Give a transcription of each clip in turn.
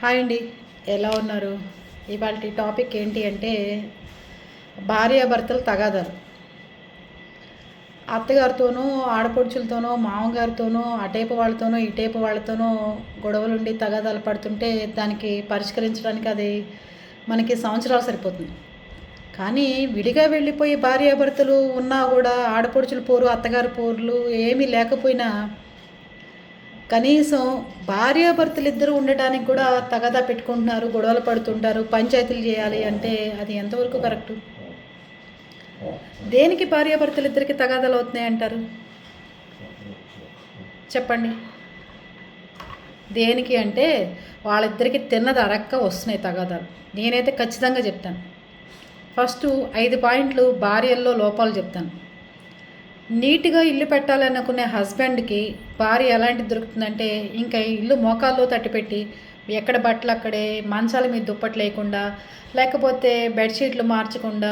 Hi అండి. ఎలా ఉన్నారు? ఇవాళ టాపిక్ ఏంటి అంటే భార్యాభర్తలు తగాదాలు. అత్తగారితోనూ ఆడపడుచులతోనూ మామగారితోనూ అటేపు వాళ్ళతోనూ ఇటేపు వాళ్ళతోనూ గొడవలుండి తగాదాలు పడుతుంటే దానికి పరిష్కరించడానికి అది మనకి సంవత్సరాలు సరిపోతుంది. కానీ విడిగా వెళ్ళిపోయి భార్యాభర్తలు ఉన్నా కూడా ఆడపడుచుల పోరు అత్తగారి పోర్లు ఏమీ లేకపోయినా కనీసం భార్యాభర్తలిద్దరూ ఉండటానికి కూడా తగదా పెట్టుకుంటున్నారు గొడవలు పడుతుంటారు పంచాయతీలు చేయాలి అంటే అది ఎంతవరకు కరెక్టు? దేనికి భార్యాభర్తలు ఇద్దరికి తగాదాలు అవుతున్నాయి అంటారు? చెప్పండి. దేనికి అంటే వాళ్ళిద్దరికి తిన్నది అరక్క వస్తున్నాయి తగాదాలు. నేనైతే ఖచ్చితంగా చెప్తాను. ఫస్ట్ ఐదు పాయింట్లు భార్యల్లో లోపాలు చెప్తాను. నీట్గా ఇల్లు పెట్టాలనుకునే హస్బెండ్కి భార్య ఎలాంటి దొరుకుతుందంటే ఇంకా ఇల్లు మోకాల్లో తట్టిపెట్టి ఎక్కడ బట్టలు అక్కడే మంచాల మీద దుప్పట్లు లేకుండా లేకపోతే బెడ్షీట్లు మార్చకుండా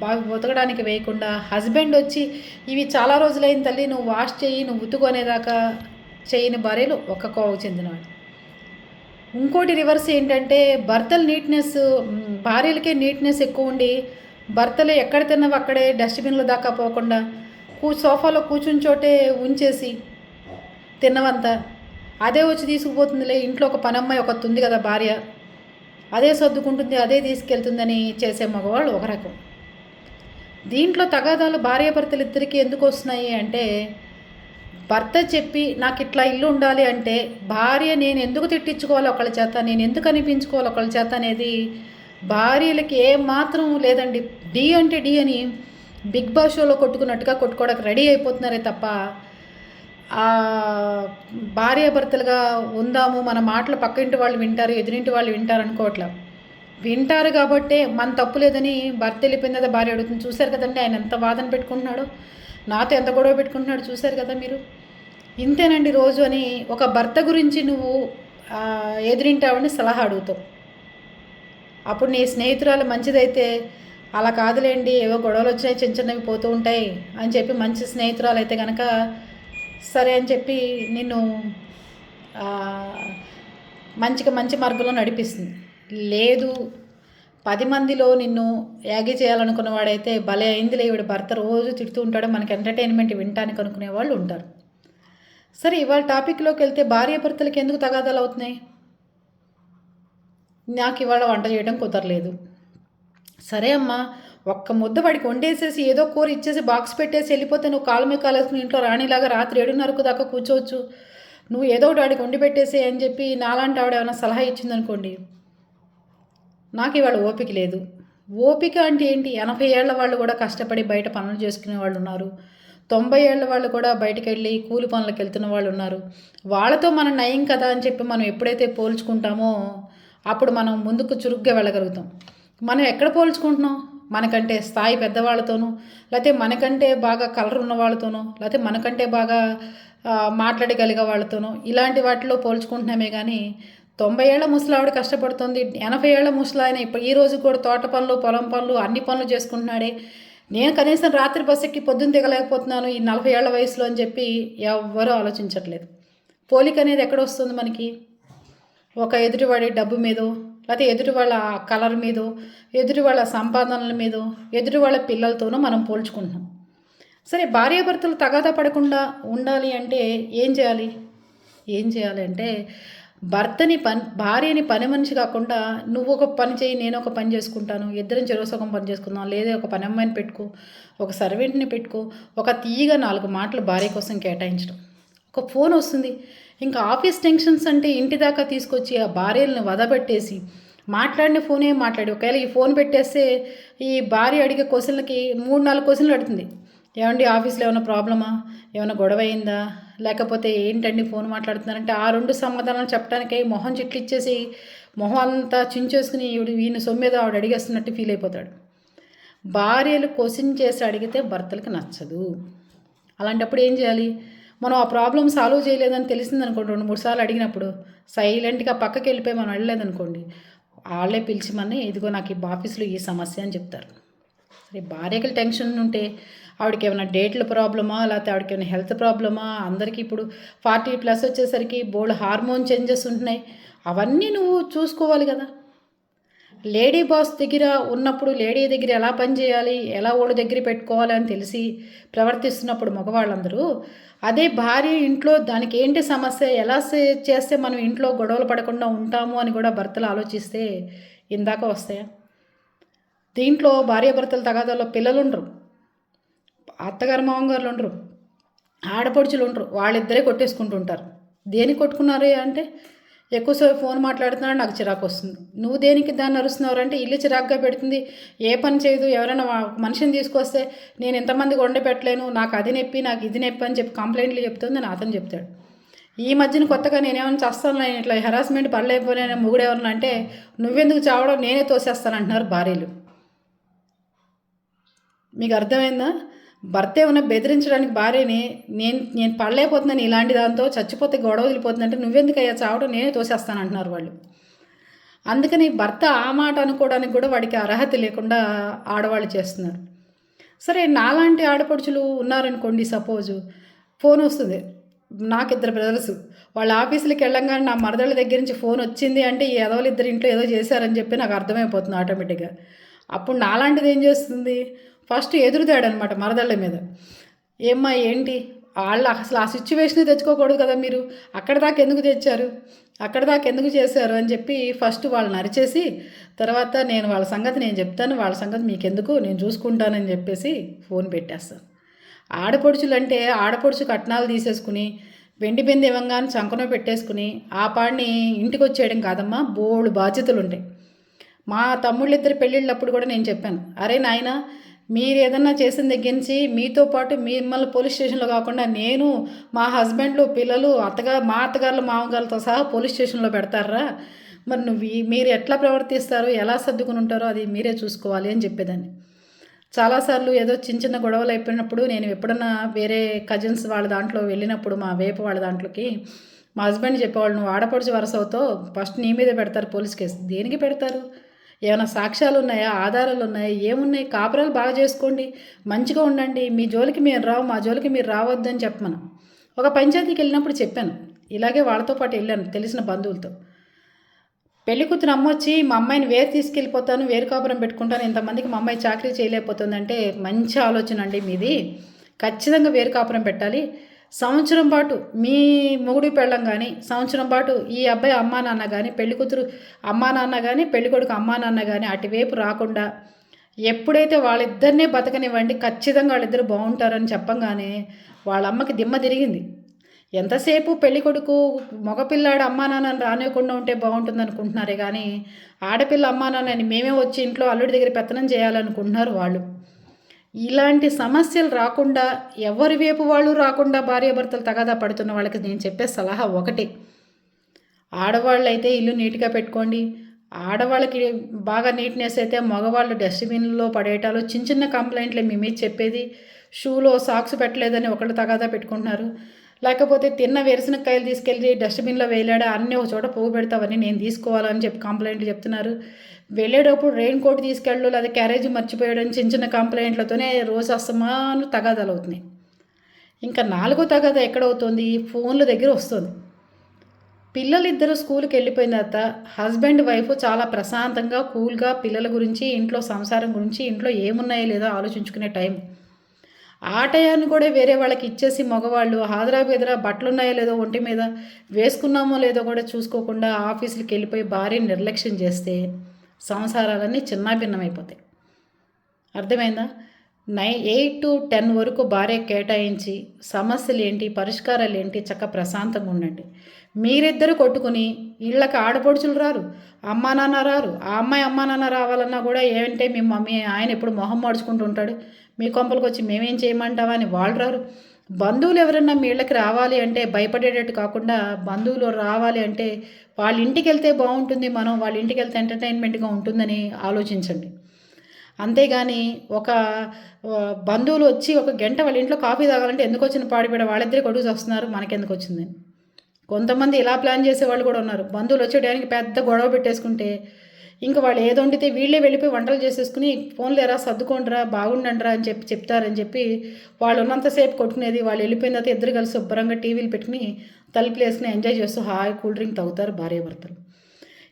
బాగా ఉతకడానికి వేయకుండా హస్బెండ్ వచ్చి ఇవి చాలా రోజులైన తల్లి నువ్వు వాష్ చేయి నువ్వు ఉతుకునేదాకా చేయని భార్యలు ఒక కోవకు చెందినవాడు ఇంకోటి రివర్స్ ఏంటంటే భర్తల నీట్నెస్ భార్యలకే నీట్నెస్ ఎక్కువ ఉండి భర్తలు ఎక్కడ తిన్నవి అక్కడే డస్ట్బిన్లు దాకా పోకుండా కూ సోఫాలో కూర్చుని చోటే ఉంచేసి తిన్నవంతా. అదే వచ్చి తీసుకుపోతుందిలే. ఇంట్లో ఒక పనమ్మాయి ఒకటి ఉంది కదా భార్య. అదే సర్దుకుంటుంది అదే తీసుకెళ్తుందని చేసే మగవాళ్ళు ఒక రకం. దీంట్లో తగాదాలు భార్యాభర్తలు ఇద్దరికి ఎందుకు వస్తున్నాయి అంటే భర్త చెప్పి నాకు ఇట్లా ఇల్లు ఉండాలి అంటే భార్య నేను ఎందుకు తిట్టించుకోవాలి ఒకళ్ళ చేత నేను ఎందుకు అనిపించుకోవాలి ఒకళ్ళ చేత అనేది భార్యలకి ఏ మాత్రం లేదండి. డి అంటే డి అని బిగ్ బాస్ షోలో కొట్టుకున్నట్టుగా కొట్టుకోవడానికి రెడీ అయిపోతున్నారే తప్ప భార్యాభర్తలుగా ఉందాము మన మాటలు పక్కింటి వాళ్ళు వింటారు ఎదురింటి వాళ్ళు వింటారు అనుకోవట్లా. వింటారు కాబట్టే మన తప్పు లేదని భర్త వెళ్ళిపోయిన భార్య అడుగుతుంది చూశారు కదండి ఆయన ఎంత వాదన పెట్టుకుంటున్నాడో? నాతో ఎంత గొడవ పెట్టుకుంటున్నాడు చూశారు కదా మీరు? ఇంతేనండి రోజు అని ఒక భర్త గురించి నువ్వు ఎదురింటావని సలహా అడుగుతావు. అప్పుడు నీ స్నేహితురాలు మంచిదైతే అలా కాదులేండి ఏవో గొడవలు వచ్చినాయి చిన్న చిన్నవి పోతూ ఉంటాయి అని చెప్పి మంచి స్నేహితురాలు అయితే కనుక సరే అని చెప్పి నిన్ను మంచిగా మంచి మార్గంలో నడిపిస్తుంది. లేదు పది మందిలో నిన్ను యాగి చేయాలనుకున్నవాడైతే భలే అయిందిలే ఈవిడ భర్త రోజు తిడుతూ ఉంటాడు మనకి ఎంటర్టైన్మెంట్ వినటానికి అనుకునే వాళ్ళు ఉంటారు. సరే ఇవాళ టాపిక్లోకి వెళ్తే భార్య భర్తలకు ఎందుకు తగాదాలు అవుతున్నాయి? నాకు ఇవాళ వంట చేయడం కుదరలేదు. సరే అమ్మా ఒక్క ముద్ద వాడికి వండేసేసి ఏదో కూర ఇచ్చేసి బాక్స్ పెట్టేసి వెళ్ళిపోతే నువ్వు కాలు మీద కాలేసుకుని ఇంట్లో రాణిలాగా రాత్రి ఏడున్నరకు దాకా కూర్చోవచ్చు. నువ్వు ఏదో ఒకటి వాడికి వండి పెట్టేసి అని చెప్పి నాలాంటి ఆవిడ ఏమైనా సలహా ఇచ్చిందనుకోండి నాకు ఇవాళ ఓపిక లేదు. ఓపిక అంటే ఏంటి? ఎనభై ఏళ్ళ వాళ్ళు కూడా కష్టపడి బయట పనులు చేసుకునే వాళ్ళు ఉన్నారు. తొంభై ఏళ్ళ వాళ్ళు కూడా బయటకు వెళ్ళి కూలి పనులకు వెళ్తున్న వాళ్ళు ఉన్నారు. వాళ్ళతో మనం నయం కదా అని చెప్పి మనం ఎప్పుడైతే పోల్చుకుంటామో అప్పుడు మనం ముందుకు చురుగ్గా వెళ్ళగలుగుతాం. మనం ఎక్కడ పోల్చుకుంటున్నాం? మనకంటే స్థాయి పెద్దవాళ్ళతోనూ లేకపోతే మనకంటే బాగా కలర్ ఉన్న వాళ్ళతోనూ లేకపోతే మనకంటే బాగా మాట్లాడగలిగే వాళ్ళతోనూ ఇలాంటి వాటిలో పోల్చుకుంటున్నామే కానీ తొంభై ఏళ్ళ ముసలావిడ కష్టపడుతుంది. ఎనభై ఏళ్ళ ముసలాయన ఇప్పుడు ఈ రోజు కూడా తోట పనులు పొలం పనులు అన్ని పనులు చేసుకుంటున్నాడే. నేను కనీసం రాత్రి బస్ ఎక్కి పొద్దున్న దిగలేకపోతున్నాను ఈ నలభై ఏళ్ళ వయసులో అని చెప్పి ఎవ్వరూ ఆలోచించట్లేదు. పోలిక అనేది ఎక్కడ వస్తుంది మనకి? ఒక ఎదుటివాడి డబ్బు మీదో లేకపోతే ఎదుటి వాళ్ళ కలర్ మీదో ఎదుటి వాళ్ళ సంపాదనల మీదో ఎదుటి వాళ్ళ పిల్లలతోనూ మనం పోల్చుకుంటున్నాం. సరే భార్యాభర్తలు తగాదా పడకుండా ఉండాలి అంటే ఏం చేయాలి? ఏం చేయాలి అంటే భర్తని పని భార్యని పని మనిషి కాకుండా నువ్వు ఒక పని చేయి నేను ఒక పని చేసుకుంటాను ఇద్దరం చెరుసగం పని చేసుకుందాం లేదా ఒక పని అమ్మాయిని పెట్టుకో ఒక సర్వెంట్ని పెట్టుకో ఒక తీయగా నాలుగు మాటలు భార్య కోసం కేటాయించడం. ఒక ఫోన్ వస్తుంది ఇంకా ఆఫీస్ టెన్షన్స్ అంటే ఇంటి దాకా తీసుకొచ్చి ఆ భార్యలను వదబెట్టేసి మాట్లాడిన ఫోనే మాట్లాడి. ఒకవేళ ఈ ఫోన్ పెట్టేస్తే ఈ భార్య అడిగే క్వశ్చన్లకి మూడు నాలుగు క్వశ్చన్లు అడుగుతుంది. ఏమండి ఆఫీస్లో ఏమైనా ప్రాబ్లమా? ఏమైనా గొడవ అయిందా లేకపోతే ఏంటండి ఫోన్ మాట్లాడుతున్నారంటే ఆ రెండు సమాధానాలు చెప్పడానికే మొహం చిట్లిచ్చేసి మొహం అంతా చించేసుకుని ఈవిడ ఈయన సొమ్మేదో ఆవిడ అడిగేస్తున్నట్టు ఫీల్ అయిపోతాడు. భార్యలు క్వశ్చన్ చేసి అడిగితే భర్తలకు నచ్చదు. అలాంటప్పుడు ఏం చేయాలి? మనం ఆ ప్రాబ్లం సాల్వ్ చేయలేదని తెలిసింది అనుకోండి రెండు మూడు సార్లు అడిగినప్పుడు సైలెంట్గా పక్కకి వెళ్ళిపోయి మనం వెళ్ళలేదనుకోండి వాళ్ళే పిలిచిమని ఇదిగో నాకు ఈ ఆఫీస్లో ఈ సమస్య అని చెప్తారు. సరే భార్యకి టెన్షన్ ఉంటే ఆవిడకి ఏమైనా డేట్ల ప్రాబ్లమా లేకపోతే ఆవిడకి ఏమైనా హెల్త్ ప్రాబ్లమా అందరికీ ఇప్పుడు ఫార్టీ ప్లస్ వచ్చేసరికి బోల్డ్ హార్మోన్ చేంజెస్ ఉంటున్నాయి. అవన్నీ నువ్వు చూసుకోవాలి కదా. లేడీ బాస్ దగ్గర ఉన్నప్పుడు లేడీ దగ్గర ఎలా పనిచేయాలి ఎలా ఓడి దగ్గర పెట్టుకోవాలి అని తెలిసి ప్రవర్తిస్తున్నప్పుడు మగవాళ్ళందరూ అదే భార్య ఇంట్లో దానికి ఏంటి సమస్య ఎలా సే- చేస్తే మనం ఇంట్లో గొడవలు పడకుండా ఉంటాము అని కూడా భర్తలు ఆలోచిస్తే ఇందాక వస్తాయా? దీంట్లో భార్యాభర్తల తగాదాల్లో పిల్లలు ఉండరు అత్తగారు మామగారులు ఉండరు ఆడపడుచులు ఉండరు వాళ్ళిద్దరే కొట్టేసుకుంటుంటారు. దేనికి కొట్టుకున్నారు అంటే ఎక్కువసేపు ఫోన్ మాట్లాడుతున్నాడు నాకు చిరాకు వస్తుంది. నువ్వు దేనికి దాన్ని అరుస్తున్నావు అంటే ఇల్లు చిరాకుగా పెడుతుంది. ఏ పని చేయదు. ఎవరైనా మనిషిని తీసుకొస్తే నేను ఇంతమందికి వండి పెట్టలేను. నాకు అది నొప్పి నాకు ఇది నొప్పి అని చెప్పి కంప్లైంట్లు చెప్తుంది నేను అతను చెప్తాడు. ఈ మధ్యన కొత్తగా నేనేమైనా చేస్తాను? నేను ఇట్లా హెరాస్మెంట్ పడలేకపోయినా మొగుడు ఎవరన్నా అంటే నువ్వెందుకు చావడం? నేనే తోసేస్తాను అంటున్నారు భార్యలు. మీకు అర్థమైందా? భర్త ఏమైనా బెదిరించడానికి భార్యని నేను నేను పడలేకపోతున్నాను ఇలాంటి దాంతో చచ్చిపోతే గొడవ వదిలిపోతుందంటే నువ్వెందుకు అయ్యా చావడం నేనే తోసేస్తాను అంటున్నారు వాళ్ళు. అందుకని భర్త ఆ మాట అనుకోవడానికి కూడా వాడికి అర్హత లేకుండా ఆడవాళ్ళు చేస్తున్నారు. సరే నాలాంటి ఆడపడుచులు ఉన్నారనుకోండి సపోజు. ఫోన్ వస్తుంది. నాకు ఇద్దరు బ్రదర్స్. వాళ్ళ ఆఫీసులకి వెళ్ళంగానే నా మరదళ్ళ దగ్గర నుంచి ఫోన్ వచ్చింది అంటే ఈ ఎదవలు ఇద్దరు ఇంట్లో ఏదో చేశారని చెప్పి నాకు అర్థమైపోతుంది ఆటోమేటిక్గా. అప్పుడు నాలాంటిది ఏం చేస్తుంది? ఫస్ట్ ఎదురుదాడనమాట మరదళ్ళ మీద. ఏమ్మా ఏంటి? వాళ్ళు అసలు ఆ సిచ్యువేషన్ తెచ్చుకోకూడదు కదా మీరు? అక్కడ దాకా ఎందుకు తెచ్చారు? అక్కడ దాకా ఎందుకు చేశారు? అని చెప్పి ఫస్ట్ వాళ్ళని అరిచేసి తర్వాత నేను వాళ్ళ సంగతి నేను చెప్తాను వాళ్ళ సంగతి మీకెందుకు? నేను చూసుకుంటానని చెప్పేసి ఫోన్ పెట్టేస్తాను ఆడపడుచులు అంటే ఆడపడుచు కట్నాలు తీసేసుకుని వెండి బెంది ఇవ్వంగానే చంకనో పెట్టేసుకుని ఆ పాడిని ఇంటికి వచ్చేయడం కాదమ్మా బోళ్ళు బాధ్యతలు ఉంటాయి మా తమ్ముళ్ళిద్దరు పెళ్ళిళ్ళప్పుడు కూడా నేను చెప్పాను అరే నాయన మీరు ఏదన్నా చేసిన దగ్గర నుంచి మీతో పాటు మిమ్మల్ని పోలీస్ స్టేషన్లో కాకుండా నేను మా హస్బెండ్లు పిల్లలు అత్తగా మా అత్తగారులు మామగారులతో సహా పోలీస్ స్టేషన్లో పెడతారా? మరి నువ్వు మీరు ఎట్లా ప్రవర్తిస్తారో? ఎలా సర్దుకుని ఉంటారో అది మీరే చూసుకోవాలి అని చెప్పేదాన్ని. చాలాసార్లు ఏదో చిన్న చిన్న గొడవలు అయిపోయినప్పుడు నేను ఎప్పుడన్నా వేరే కజిన్స్ వాళ్ళ దాంట్లో వెళ్ళినప్పుడు మా వేపు వాళ్ళ దాంట్లోకి మా హస్బెండ్ చెప్పేవాళ్ళు నువ్వు ఆడపడుచు వరస ఫస్ట్ నీ మీదే పెడతారు పోలీస్ కేసు. దేనికి పెడతారు? ఏమైనా సాక్ష్యాలు ఉన్నాయా ఆధారాలు ఉన్నాయా ఏమున్నాయి? కాపురాలు బాగా చేసుకోండి. మంచిగా ఉండండి. మీ జోలికి మేము రావు మా జోలికి మీరు రావద్దు అని చెప్పమను. ఒక పంచాయతీకి వెళ్ళినప్పుడు చెప్పాను. ఇలాగే వాళ్ళతో పాటు వెళ్ళాను తెలిసిన బంధువులతో. పెళ్ళి కూతురు అమ్మొచ్చి మా అమ్మాయిని వేరు తీసుకెళ్ళిపోతాను వేరు కాపురం పెట్టుకుంటాను ఇంతమందికి మా అమ్మాయి చాకరీ చేయలేకపోతుందంటే మంచి ఆలోచన అండి మీది. ఖచ్చితంగా వేరు కాపురం పెట్టాలి. సంవత్సరం పాటు మీ మొగుడు పెళ్ళం కానీ సంవత్సరం పాటు ఈ అబ్బాయి అమ్మా నాన్న కానీ పెళ్ళి కూతురు అమ్మా నాన్న కానీ పెళ్ళి కొడుకు అమ్మా నాన్న కానీ అటువైపు రాకుండా ఎప్పుడైతే వాళ్ళిద్దరినే బతకనివ్వండి ఖచ్చితంగా వాళ్ళిద్దరు బాగుంటారని చెప్పంగానే వాళ్ళ అమ్మకి దిమ్మ తిరిగింది. ఎంతసేపు పెళ్ళి కొడుకు మగపిల్లాడు అమ్మా నాన్నని రానివ్వకుండా ఉంటే బాగుంటుంది అనుకుంటున్నారే కానీ ఆడపిల్ల అమ్మా నాన్నని మేమే వచ్చి ఇంట్లో అల్లుడి దగ్గర పెత్తనం చేయాలనుకుంటున్నారు వాళ్ళు. ఇలాంటి సమస్యలు రాకుండా ఎవరి వైపు వాళ్ళు రాకుండా భార్యాభర్తలు తగాదా పడుతున్న వాళ్ళకి నేను చెప్పే సలహా ఒకటి. ఆడవాళ్ళు అయితే ఇల్లు నీట్గా పెట్టుకోండి. ఆడవాళ్ళకి బాగా నీట్నెస్ అయితే మగవాళ్ళు డస్ట్బిన్లో పడేయటాలు చిన్న చిన్న కంప్లైంట్లే మీ మీద చెప్పేది షూలో సాక్స్ పెట్టలేదని ఒకళ్ళు తగాదా పెట్టుకుంటున్నారు. లేకపోతే తిన్న వేరుశనక్కాయలు తీసుకెళ్ళి డస్ట్బిన్లో వేలాడా అన్నీ ఒక చోట పోగు పెడతావని నేను తీసుకోవాలని చెప్పి కంప్లైంట్లు చెప్తున్నారు. వెళ్ళేటప్పుడు రెయిన్ కోట్ తీసుకెళ్ళు లేదా క్యారేజ్ మర్చిపోయడం చిన్న చిన్న కంప్లైంట్లతోనే రోజు అస్తమాను తగాదాలు అవుతున్నాయి. ఇంకా నాలుగో తగాద ఎక్కడవుతుంది? ఫోన్ల దగ్గర వస్తుంది. పిల్లలిద్దరూ స్కూల్కి వెళ్ళిపోయిన తర్వాత హస్బెండ్ వైఫ్ చాలా ప్రశాంతంగా కూల్గా పిల్లల గురించి ఇంట్లో సంసారం గురించి ఇంట్లో ఏమున్నాయో లేదో ఆలోచించుకునే టైం ఆ టయాన్ని కూడా వేరే వాళ్ళకి ఇచ్చేసి మగవాళ్ళు హాజరా బెదరా బట్టలు ఉన్నాయో లేదో ఒంటి మీద వేసుకున్నామో లేదో కూడా చూసుకోకుండా ఆఫీసులకి వెళ్ళిపోయి భార్యని నిర్లక్ష్యం చేస్తే సంసారాలన్నీ చిన్నాభిన్నమైపోతాయి. అర్థమైందా? నై ఎయిట్ టు టెన్ వరకు భార్య కేటాయించి సమస్యలు ఏంటి పరిష్కారాలు ఏంటి చక్క ప్రశాంతంగా ఉండండి మీరిద్దరు కొట్టుకుని ఇళ్ళకి ఆడపడుచులు రారు అమ్మా నాన్న రారు. ఆ అమ్మాయి అమ్మా నాన్న రావాలన్నా కూడా ఏమంటే మీ మమ్మీ ఆయన ఎప్పుడు మొహం మార్చుకుంటూ ఉంటాడు మీ కొంపలకు వచ్చి మేమేం చేయమంటావా అని వాళ్ళు రారు. బంధువులు ఎవరన్నా మీ ఇళ్ళకి రావాలి అంటే భయపడేటట్టు కాకుండా బంధువులు రావాలి అంటే వాళ్ళ ఇంటికి వెళ్తే బాగుంటుంది మనం వాళ్ళ ఇంటికి వెళ్తే ఎంటర్టైన్మెంట్గా ఉంటుందని ఆలోచించండి. అంతేగాని ఒక బంధువులు వచ్చి ఒక గంట వాళ్ళ ఇంట్లో కాఫీ తాగాలంటే ఎందుకు వచ్చిన పాడిపడ వాళ్ళిద్దరే కొడుకు వస్తున్నారు మనకెందుకు వచ్చిందని కొంతమంది ఇలా ప్లాన్ చేసే వాళ్ళు కూడా ఉన్నారు. బంధువులు వచ్చేయడానికి పెద్ద గొడవ పెట్టేసుకుంటే ఇంకా వాళ్ళు ఏదొండితే వండితే వీళ్ళే వెళ్ళిపోయి వంటలు చేసేసుకుని ఫోన్లు ఎరా సర్దుకోండిరా బాగుండండిరా అని చెప్పి చెప్తారని చెప్పి వాళ్ళు ఉన్నంతసేపు కొట్టుకునేది. వాళ్ళు వెళ్ళిపోయిన తర్వాత ఇద్దరు కలిసి శుభ్రంగా టీవీలు పెట్టుకుని తలుపులు వేసుకుని ఎంజాయ్ చేస్తూ హాయ్ కూల్ డ్రింక్ తాగుతారు భార్యాభర్తలు.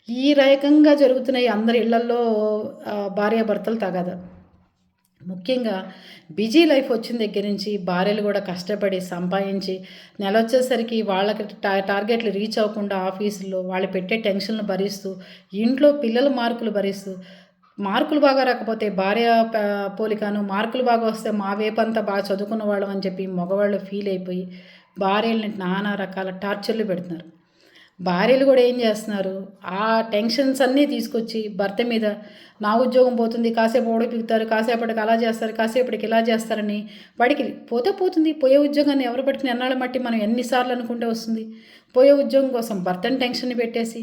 ఈ రకంగా జరుగుతున్నాయి అందరి ఇళ్ళల్లో భార్యాభర్తలు తగదా. ముఖ్యంగా బిజీ లైఫ్ వచ్చిన దగ్గర నుంచి భార్యలు కూడా కష్టపడి సంపాదించి నెల వచ్చేసరికి వాళ్ళకి టా టార్గెట్లు రీచ్ అవ్వకుండా ఆఫీసులో వాళ్ళు పెట్టే టెన్షన్లు భరిస్తూ ఇంట్లో పిల్లల మార్కులు భరిస్తూ మార్కులు బాగా రాకపోతే భార్య పోలికాను మార్కులు బాగా వస్తే మా వేపంతా బాగా చదువుకున్న వాళ్ళం అని చెప్పి మగవాళ్ళు ఫీల్ అయిపోయి భార్యల్ని నానా రకాల టార్చర్లు పెడుతున్నారు. భార్యలు కూడా ఏం చేస్తున్నారు? ఆ టెన్షన్స్ అన్నీ తీసుకొచ్చి భర్త మీద నా ఉద్యోగం పోతుంది కాసేపు ఓడిపిగుతారు కాసేపటికి అలా చేస్తారు కాసేపటికి ఇలా చేస్తారని వాడికి పోతే పోతుంది. పోయే ఉద్యోగాన్ని ఎవరు పట్టుకుని ఎన్నాళ్ళ మట్టి మనం ఎన్నిసార్లు అనుకుంటే వస్తుంది? పోయే ఉద్యోగం కోసం భర్తని టెన్షన్ పెట్టేసి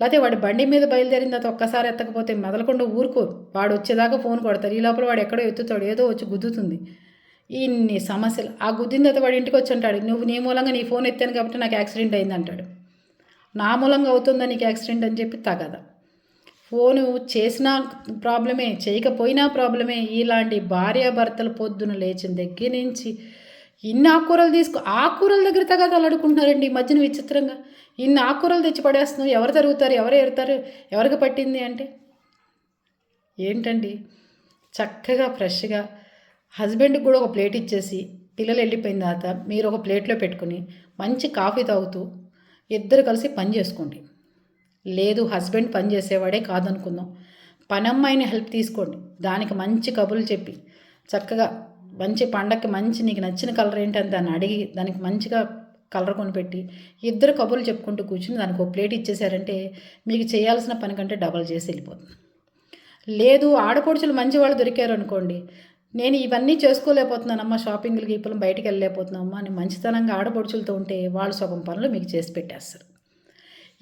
లేకపోతే వాడి బండి మీద బయలుదేరిన తర్వాత ఒక్కసారి ఎత్తకపోతే మెదలకుండా ఊరుకోరు వాడు వచ్చేదాకా ఫోన్ కొడతారు. ఈ లోపల వాడు ఎక్కడో ఎత్తుతాడు ఏదో వచ్చి గుద్దుతుంది. ఇన్ని సమస్యలు. ఆ గుద్దిన తర్వాత వాడి ఇంటికి వచ్చి అంటాడు నువ్వు నీ మూలంగా నీ ఫోన్ ఎత్తాను కాబట్టి నాకు యాక్సిడెంట్ అయింది అంటాడు. నా మూలంగా అవుతుందా నీకు యాక్సిడెంట్ అని చెప్పి తగద. ఫోను చేసినా ప్రాబ్లమే చేయకపోయినా ప్రాబ్లమే. ఇలాంటి భార్యాభర్తలు పొద్దున లేచిన దగ్గర నుంచి ఇన్ని ఆకుకూరలు తీసుకో ఆకుకూరల దగ్గర తగద అడుకుంటున్నారండి ఈ మధ్యన విచిత్రంగా. ఇన్ని ఆకుకూరలు తెచ్చి పడేస్తున్నావు ఎవరు తరుగుతారు? ఎవరు ఎరుతారు ఎవరికి పట్టింది అంటే? ఏంటండి? చక్కగా ఫ్రెష్గా హస్బెండ్కి కూడా ఒక ప్లేట్ ఇచ్చేసి పిల్లలు వెళ్ళిపోయిన తర్వాత మీరు ఒక ప్లేట్లో పెట్టుకుని మంచి కాఫీ తాగుతూ ఇద్దరు కలిసి పని చేసుకోండి. లేదు హస్బెండ్ పని చేసేవాడే కాదనుకుందాం. పనమ్మాయిని హెల్ప్ తీసుకోండి. దానికి మంచి కబుర్లు చెప్పి చక్కగా మంచి పండక్కి మంచి నీకు నచ్చిన కలర్ ఏంటని దాన్ని అడిగి దానికి మంచిగా కలర్ కొనిపెట్టి ఇద్దరు కబుర్లు చెప్పుకుంటూ కూర్చుని దానికి ఒక ప్లేట్ ఇచ్చేసారంటే మీకు చేయాల్సిన పని కంటే డబల్ చేసి వెళ్ళిపోతుంది. లేదు ఆడపడుచులు మంచి వాళ్ళు దొరికారు అనుకోండి నేను ఇవన్నీ చేసుకోలేకపోతున్నానమ్మా షాపింగ్లకి ఇప్పుడు బయటికి వెళ్ళలేకపోతున్నామ్మా అని మంచితనంగా ఆడపడుచులతో ఉంటే వాళ్ళు సగం పనులు మీకు చేసి పెట్టేస్తారు.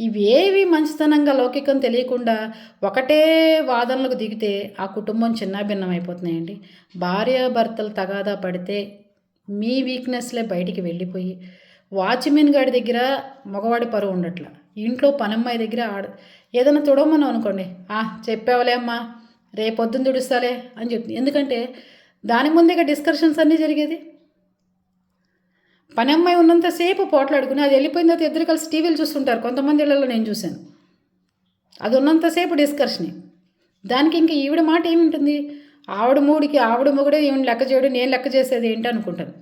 ఇవేవి మంచితనంగా లౌకికం తెలియకుండా ఒకటే వాదనలకు దిగితే ఆ కుటుంబం చిన్నాభిన్నం అయిపోతున్నాయండి భార్యాభర్తలు తగాదా పడితే మీ వీక్నెస్లే బయటికి వెళ్ళిపోయి వాచ్మెన్ గాడి దగ్గర మగవాడి పరువు ఉండట్ల. ఇంట్లో పనమ్మాయి దగ్గర ఆడ ఏదైనా తుడవమని అనుకోండి చెప్పావలే అమ్మా రేపొద్దున తుడుస్తాలే అని చెప్తుంది. ఎందుకంటే దాని ముందే డిస్కషన్స్ అన్నీ జరిగేది. పని అమ్మాయి ఉన్నంతసేపు పోట్లాడుకుని అది వెళ్ళిపోయిన తర్వాత ఇద్దరు కలిసి టీవీలు చూస్తుంటారు. కొంతమంది ఇళ్ళలో నేను చూశాను. అది ఉన్నంతసేపు డిస్కర్షనే దానికి ఇంకా ఈవిడ మాట ఏమింటుంది? ఆవిడ మూడికి ఆవిడ మొగుడే ఈవిడ లెక్క చేయడు నేను లెక్క చేసేది ఏంటి అనుకుంటాను.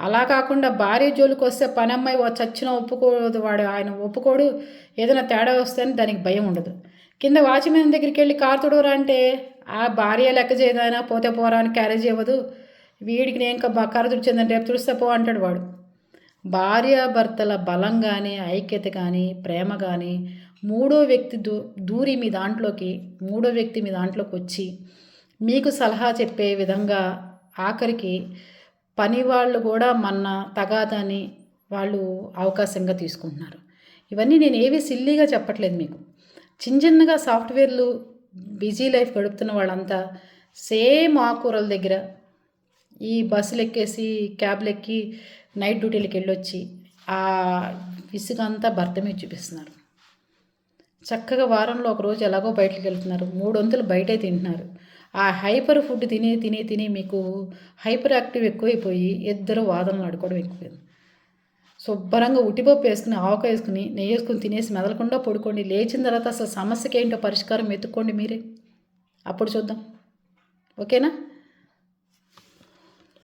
అలా కాకుండా భార్య జోలికి వస్తే పని అమ్మాయి చచ్చిన ఒప్పుకోదు వాడు ఆయన ఒప్పుకోడు ఏదైనా తేడా వస్తే దానికి భయం ఉండదు. కింద వాచ్మెన్ దగ్గరికి వెళ్ళి కారు తుడవరా అంటే ఆ భార్య లెక్క చేయదైనా పోతే పోరా అని క్యారేజ్ ఇవ్వదు. వీడికి నేను ఇంకా బకారు తుడిచిందని రేపు తుడిస్తే పో అంటాడు వాడు. భార్యాభర్తల బలం కానీ ఐక్యత కానీ ప్రేమ కానీ మూడో వ్యక్తి దూ దూరి మీ దాంట్లోకి మూడో వ్యక్తి మీ దాంట్లోకి వచ్చి మీకు సలహా చెప్పే విధంగా ఆఖరికి పని వాళ్ళు కూడా మన్న తగాదని వాళ్ళు అవకాశంగా తీసుకుంటున్నారు. ఇవన్నీ నేను ఏవి సిల్లీగా చెప్పట్లేదు మీకు. చిన్న చిన్నగా సాఫ్ట్వేర్లు బిజీ లైఫ్ గడుపుతున్న వాళ్ళంతా సేమ్ ఆకూరల దగ్గర ఈ బస్సులు ఎక్కేసి క్యాబ్లు ఎక్కి నైట్ డ్యూటీలకు వెళ్ళొచ్చి ఆ విసుగంతా భర్త మీద చూపిస్తున్నారు. చక్కగా వారంలో ఒక రోజు ఎలాగో బయటకు వెళ్తున్నారు. మూడు వంతులు బయటే తింటున్నారు. ఆ హైపర్ ఫుడ్ తినే తినే తినే మీకు హైపర్ యాక్టివ్ ఎక్కువైపోయి ఇద్దరు వాదనలు ఆడుకోవడం ఎక్కువైంది. శుభ్రంగా ఉట్టిపప్పు వేసుకుని ఆవక వేసుకుని నెయ్యి వేసుకుని తినేసి మెదలకుండా పడుకోండి. లేచిన తర్వాత అసలు సమస్యకి ఏంటో పరిష్కారం వెతుక్కోండి మీరే. అప్పుడు చూద్దాం. ఓకేనా?